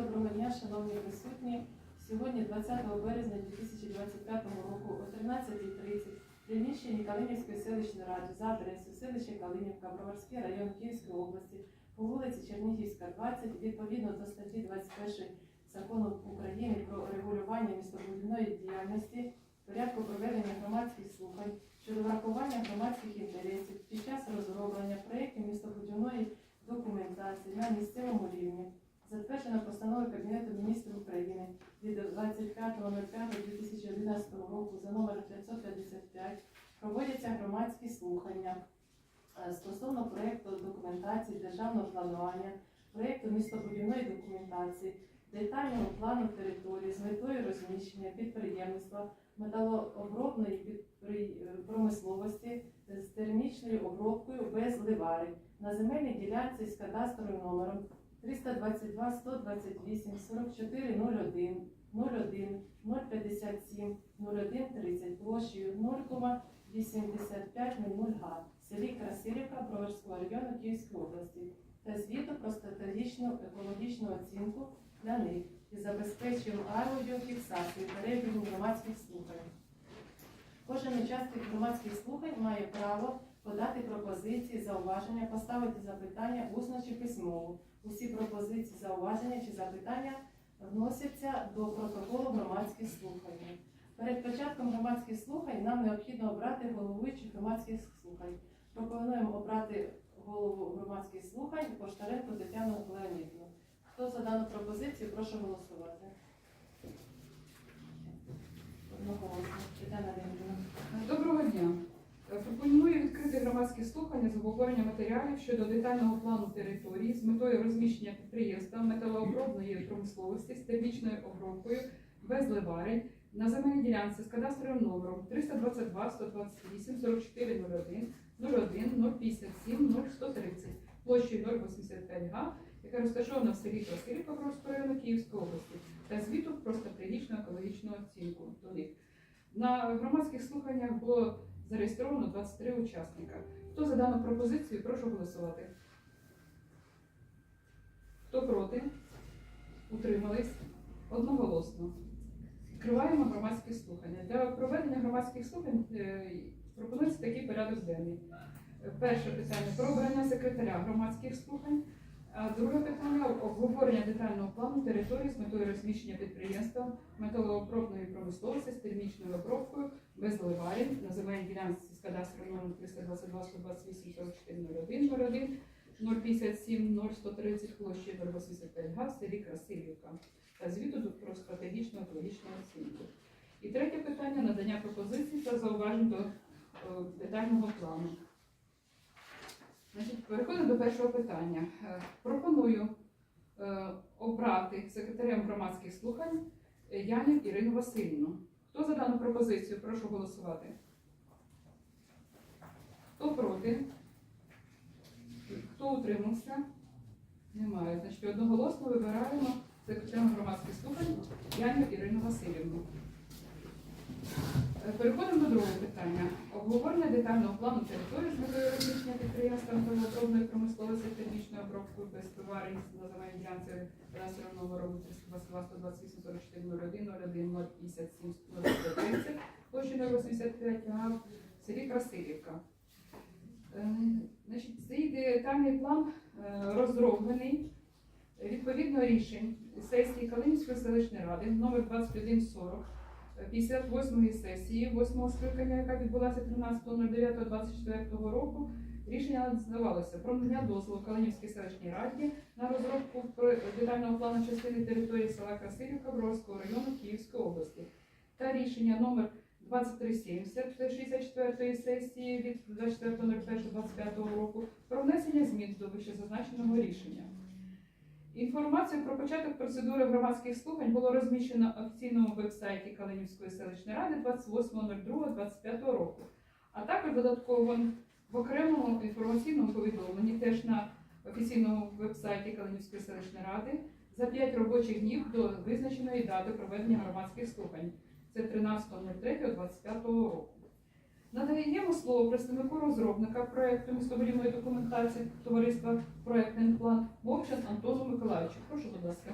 Доброго дня, шановні присутні. Сьогодні, 20 березня 2025 року о 13.30 в приміщенні Калинівської селищної ради за адресою селище Калинівка, Броварський район Київської області по вулиці Чернігівська, 20, відповідно до статті 21 Закону України про регулювання містобудівної діяльності, порядку проведення громадських слухань щодо врахування громадських інтересів під час розроблення проєктів містобудівної документації на місцевому рівні 155 проводяться громадські слухання е, стосовно проєкту документації державного планування, проєкту містобудівної документації, детального плану території з метою розміщення підприємства, металообробної промисловості з термічною обробкою без ливари на земельній ділянці з кадастровим номером. 322 128 44 01 01 057 01 30 площею 0,8500 га в селі Красилівка Броварського району Київської області та звіту про стратегічну екологічну оцінку для них і забезпечуємо аудіофіксацію перебігу громадських слухань. Кожен учасник громадських слухань має право подати пропозиції, зауваження, поставити запитання усно чи письмово. Усі пропозиції, зауваження чи запитання вносяться до протоколу громадських слухань. Перед початком громадських слухань нам необхідно обрати головуючих громадських слухань. Пропонуємо обрати голову громадських слухань Поштаренко Тетяну Леонідівну. Хто за дану пропозицію, прошу голосувати. Одноголосно. Тетяна Леонідівна. Доброго дня. Е, Пропоную відкрити громадські слухання з обговорення матеріалів щодо детального плану території з метою розміщення підприємства металообробної промисловості з термічною обробкою без ливарень на земельній ділянці з кадастровим номером 322 128 44 01 01 057 0130 площею 085 га, яка розташована в селі Красилівка Бровського Київської області, та звіту про стратегічну екологічну оцінку до них. На громадських слуханнях було зареєстровано 23 учасника. Хто за дану пропозицію, прошу голосувати. Хто проти? Утримались? Одноголосно. Відкриваємо громадські слухання. Для проведення громадських слухань е, пропонується такий порядок денний. Перше питання про обрання секретаря громадських слухань. Друге питання обговорення детального плану території з метою розміщення підприємства металообробної промисловості з термічною обробкою без ливарень на земельній ділянці з кадастровим номером 322 128 44 01 01 057 0130 площі 085 га селі Красилівка та звіту про стратегічну екологічну оцінку. І третє питання надання пропозицій та зауважень до е, детального плану. Значить, переходимо до першого питання. Е, Пропоную е, обрати секретарем громадських слухань е, Янів Ірину Васильівну. Хто за дану пропозицію? Прошу голосувати. Хто проти? Хто утримався? Немає. Значить, одноголосно вибираємо секретарем громадських слухань Янів Ірину Васильівну. Переходимо до другого питання. Обговорення детального плану території з метою розміщення підприємства металообробної промисловості термічної обробки без товарів на земельній ділянці кадастровим номером 322 128 44 01 01 057 030 площі 085 га в селі Красилівка. Е, Значить, цей детальний план е, розроблений відповідно рішень сесії Калинівської селищної ради номер 2140 58-ї сесії 8-го скликання, яка відбулася 13.09.24 року, рішення надавалося про надання дозволу Калинівській селищній раді на розробку детального плану частини території села Красилівка Бровського району Київської області та рішення номер 2370 64-ї сесії від 24.01.25 року про внесення змін до вищезазначеного рішення. Інформацію про початок процедури громадських слухань було розміщено на офіційному вебсайті Калинівської селищної ради 28.02.25 року, а також додатково в окремому інформаційному повідомленні теж на офіційному вебсайті Калинівської селищної ради за 5 робочих днів до визначеної дати проведення громадських слухань. Це 13.03.25 року. Надаємо слово представнику розробника проекту містобудівної документації товариства проектний план Мовчан Антону Миколаївичу. Прошу, будь ласка.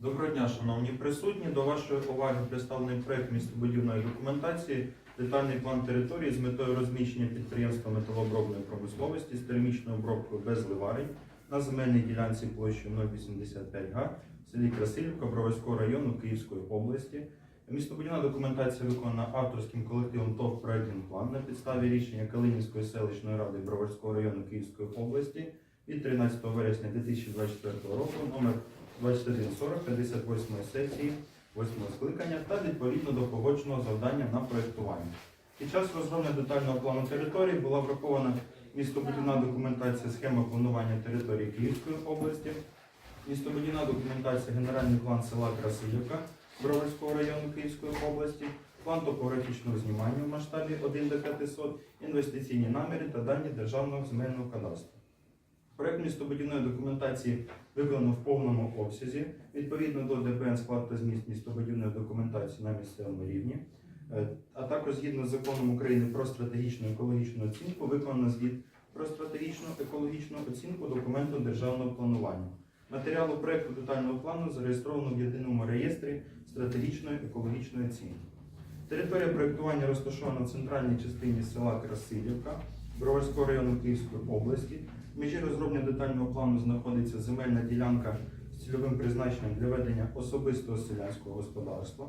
Доброго дня, шановні присутні. До вашої уваги представлений проект містобудівної документації, детальний план території з метою розміщення підприємства металообробної промисловості з термічною обробкою без ливарень на земельній ділянці площею 085 га в селі Красилівка Броварського району Київської області. Містобудівна документація виконана авторським колективом ТОВ «Проектний план» на підставі рішення Калинівської селищної ради Броварського району Київської області від 13 вересня 2024 року номер 2140 58 сесії 8 скликання та відповідно до погодженого завдання на проєктування. Під час розроблення детального плану території була врахована містобудівна документація схема планування території Київської області, містобудівна документація генеральний план села Красилівка Броварського району Київської області, план топографічного знімання в масштабі 1 до 500, інвестиційні наміри та дані Державного земельного кадастру. Проект містобудівної документації виконано в повному обсязі відповідно до ДБН склад та зміст містобудівної документації на місцевому рівні, Е, а також згідно з законом України про стратегічну екологічну оцінку виконано звіт про стратегічну екологічну оцінку документу державного планування. Матеріалу проекту детального плану зареєстровано в єдиному реєстрі стратегічної екологічної оцінки. Територія проєктування розташована в центральній частині села Красилівка Броварського району Київської області. В межі розроблення детального плану знаходиться земельна ділянка з цільовим призначенням для ведення особистого селянського господарства.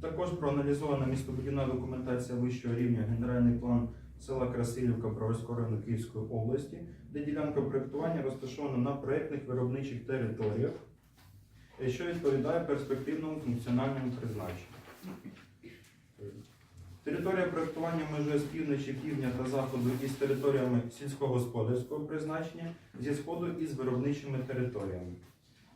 Також проаналізована містобудівна документація вищого рівня генеральний план села Красилівка Броварського району Київської області, де ділянка проєктування розташована на проєктних виробничих територіях, е, що відповідає перспективному функціональному призначенню. Територія проєктування межує з півночі, півдня та заходу із територіями сільськогосподарського призначення, зі сходу із виробничими територіями.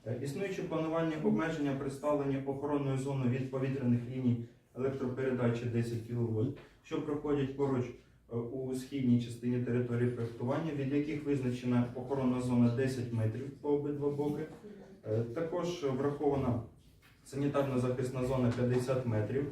Е, Існуючі планування обмеження представлені охоронною зоною від повітряних ліній електропередачі 10 кВт, що проходять поруч у східній частині території проєктування, від яких визначена охоронна зона 10 метрів по обидва боки. Е, Також врахована санітарна захисна зона 50 метрів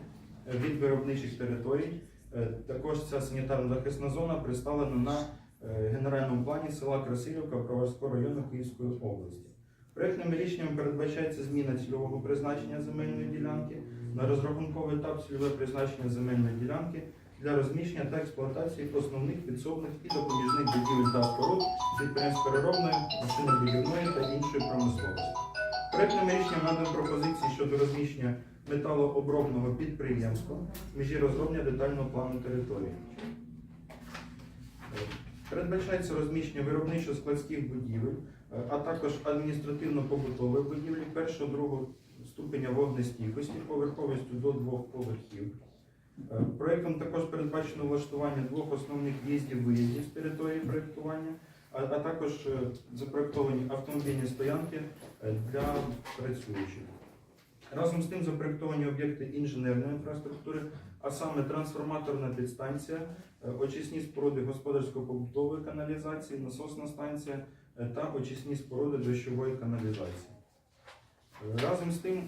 е, від виробничих територій. Е, Також ця санітарна захисна зона представлена на е, генеральному плані села Красилівка Броварського району Київської області. Проектним рішенням передбачається зміна цільового призначення земельної ділянки на розрахунковий етап цільове призначення земельної ділянки для розміщення та експлуатації основних підсобних і допоміжних будівель та споруд підприємств переробної, машинобудівної та іншої промисловості. Проектним рішенням надано пропозиції щодо розміщення металообробного підприємства в межі розроблення детального плану території. Е, Передбачається розміщення виробничо-складських будівель, е, а також адміністративно-побутових будівлі першого другого ступеня вогнестійкості поверховістю до двох поверхів. Е, Проектом також передбачено влаштування двох основних в'їздів-виїздів з території проєктування, а, а також е, запроектовані автомобільні стоянки е, для працюючих. Разом з тим запроектовані об'єкти інженерної інфраструктури, а саме трансформаторна підстанція, очисні споруди господарсько-побутової каналізації, насосна станція та очисні споруди дощової каналізації. Разом з тим,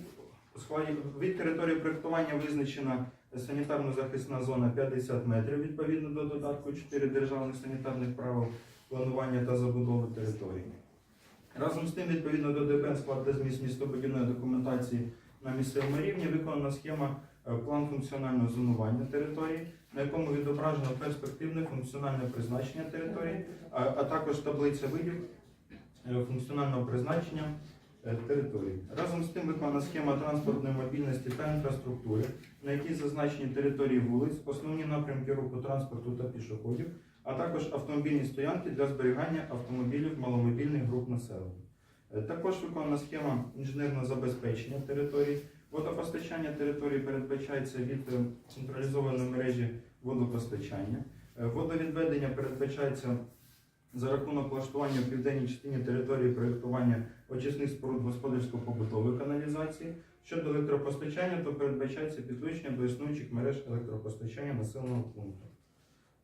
від території проєктування визначена санітарно-захисна зона 50 метрів відповідно до додатку 4 державних санітарних правил планування та забудови території. Разом з тим, відповідно до ДБН склад та зміст містобудівної документації на місцевому рівні виконана схема е, план функціонального зонування території, на якому відображено перспективне функціональне призначення території, а, також таблиця видів е, функціонального призначення е, території. Разом з тим виконана схема транспортної мобільності та інфраструктури, на якій зазначені території вулиць, основні напрямки руху транспорту та пішоходів, а також автомобільні стоянки для зберігання автомобілів маломобільних груп населення. Е, Також виконана схема інженерного забезпечення території. Водопостачання території передбачається від е, централізованої мережі водопостачання. Водовідведення передбачається за рахунок влаштування в південній частині території проєктування очисних споруд господарсько-побутової каналізації. Щодо електропостачання, то передбачається підключення до існуючих мереж електропостачання населеного пункту.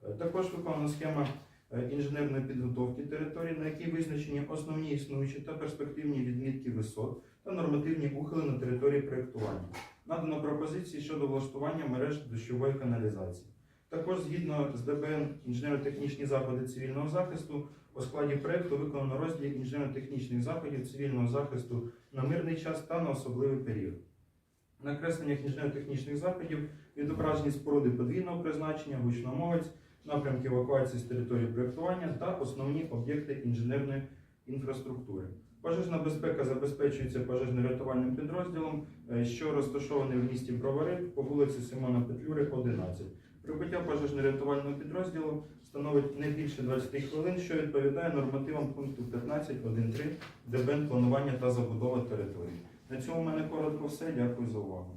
Е, Також виконана схема е, інженерної підготовки території, на якій визначені основні існуючі та перспективні відмітки висот та нормативні ухили на території проєктування. Надано пропозиції щодо влаштування мереж дощової каналізації. Також згідно з ДБН інженерно-технічні заходи цивільного захисту у складі проєкту виконано розділ інженерно-технічних заходів цивільного захисту на мирний час та на особливий період. На кресленнях інженерно-технічних заходів відображені споруди подвійного призначення, гучномовець, напрямки евакуації з території проєктування та основні об'єкти інженерної інфраструктури. Пожежна безпека забезпечується пожежно-рятувальним підрозділом, е, що розташований в місті Бровари по вулиці Симона Петлюри, 11. Прибуття пожежно-рятувального підрозділу становить не більше 20 хвилин, що відповідає нормативам пункту 15.1.3 ДБН планування та забудова території. На цьому в мене коротко все. Дякую за увагу.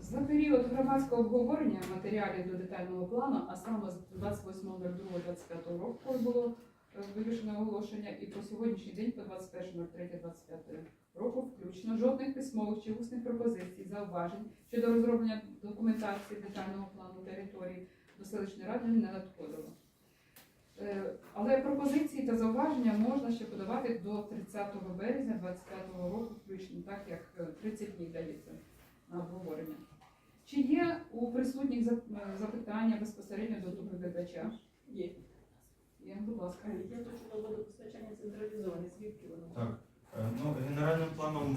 За період громадського обговорення матеріалів до детального плану, а саме з 28.02.25 року, було е, вирішено оголошення, і по сьогоднішній день, по 21.03.25 року, включно жодних письмових чи усних пропозицій, зауважень щодо розроблення документації детального плану території до селищної ради не надходило. Е, Але пропозиції та зауваження можна ще подавати до 30 березня 2025 року, включно, так як е, 30 днів дається на обговорення. Чи є у присутніх е, запитання безпосередньо до доповідача? Є. Є, будь ласка. Я то, що водопостачання централізоване, звідки воно? Так, е, ну, генеральним планом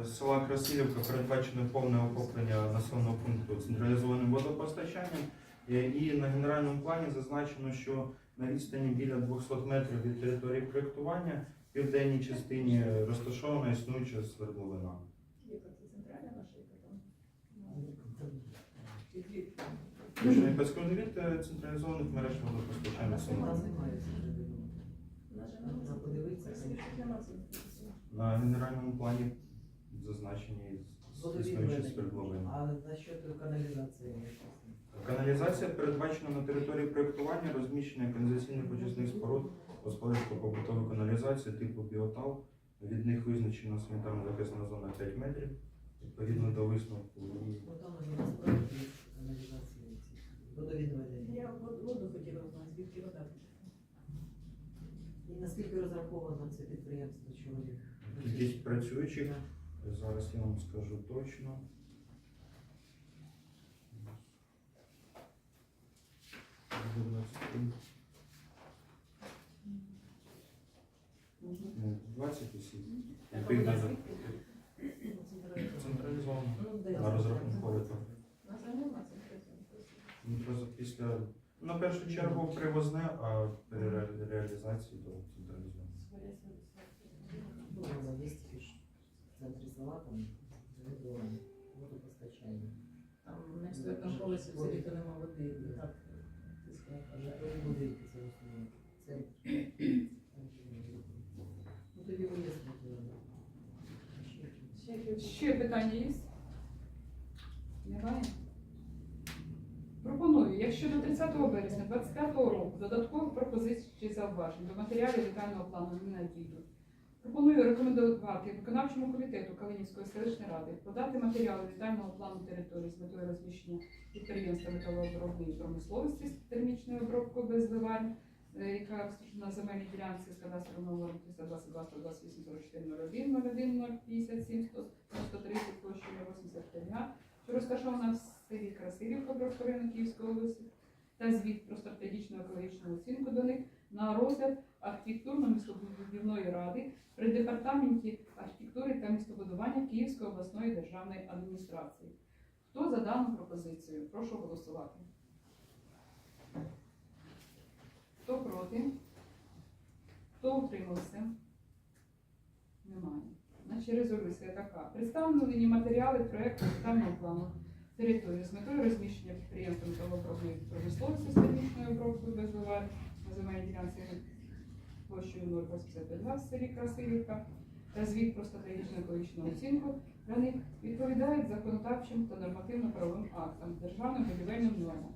е, села Красилівка передбачено повне охоплення населеного пункту централізованим водопостачанням. Е, І на генеральному плані зазначено, що на відстані біля 200 метрів від території проєктування в південній частині розташована існуюча свердловина. Яка це центральна наша, яка там? Від е, централізованих мереж водопостачання. Вона села. займається вже відомо. На генеральному плані зазначені існуючі Водовідведення. свердловини. А насчет каналізації? Каналізація передбачена на території проєктування розміщення каналізаційних очисних споруд господарсько-побутової каналізації типу біотал. Від них визначена санітарно захисна зона 5 метрів. Відповідно до висновку. Ну там у нас проєкт є каналізації, ці, водовідведення. Я воду воду хотіла знати, звідки вода. І наскільки розраховано це підприємство чоловік? Кількість працюючих. Зараз я вам скажу точно. Е, 20 осіб. А Відповідно вода до- звідки? Ну, централізована. Централізовано. Ну, де На це? розрахунковий план. Наша нема централізована. Ну, просто після на першу чергу привозне, а при ре- реалізації до централізовано. Своє своє. Ну, воно є тільки ж в центрі села, там відомо водопостачання. Там на четвертому в селі то нема води. і Так, тискає, А житлові будинки це в основному центр. Ну тоді вияснити. Ще якісь- Ще питання є? Немає? Якщо до 30 березня 25 року додаткових пропозицій чи зауважень до матеріалів детального плану не надійдуть. Пропоную рекомендувати виконавчому комітету Калинівської селищної ради подати матеріали детального плану території з метою розміщення підприємства металообробної промисловості з термічною обробкою без зливань, е, яка розташована на земельній ділянці з кадастровим номером 322 128 44 01 01 057 130 площею 85 га, що розташована в селі Красилівка району Київської області, та звіт про стратегічну екологічну оцінку до них на розгляд архітектурно-містобудівної ради при департаменті архітектури та містобудування Київської обласної державної адміністрації. Хто за дану пропозицію? Прошу голосувати. Хто проти? Хто утримався? Немає. Значить, резолюція така. Представлені матеріали проєкту детального плану території з метою розміщення підприємства металообробної промисловості з термічною обробкою без вивар на земельній ділянці площею 0,85 в селі Красилівка та звіт про стратегічну екологічну оцінку для них відповідають законодавчим та нормативно-правовим актам, державним будівельним нормам.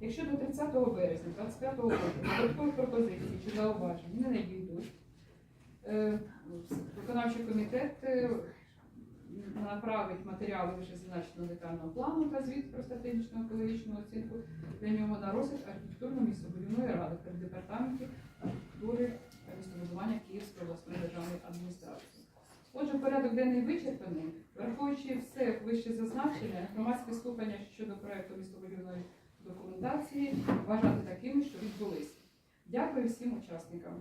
Якщо до 30 березня 2025 року додаткових пропозицій чи зауважень не надійдуть, е, виконавчий комітет е, направить матеріали вищезазначеного детального плану та звіт про стратегічну екологічну оцінку для нього на розгляд архітектурно-містобудівної ради при департаменті архітектури та містобудування Київської обласної державної адміністрації. Отже, порядок денний вичерпаний, враховуючи все вище зазначене, громадське слухання щодо проєкту містобудівної документації вважати такими, що відбулись. Дякую всім учасникам.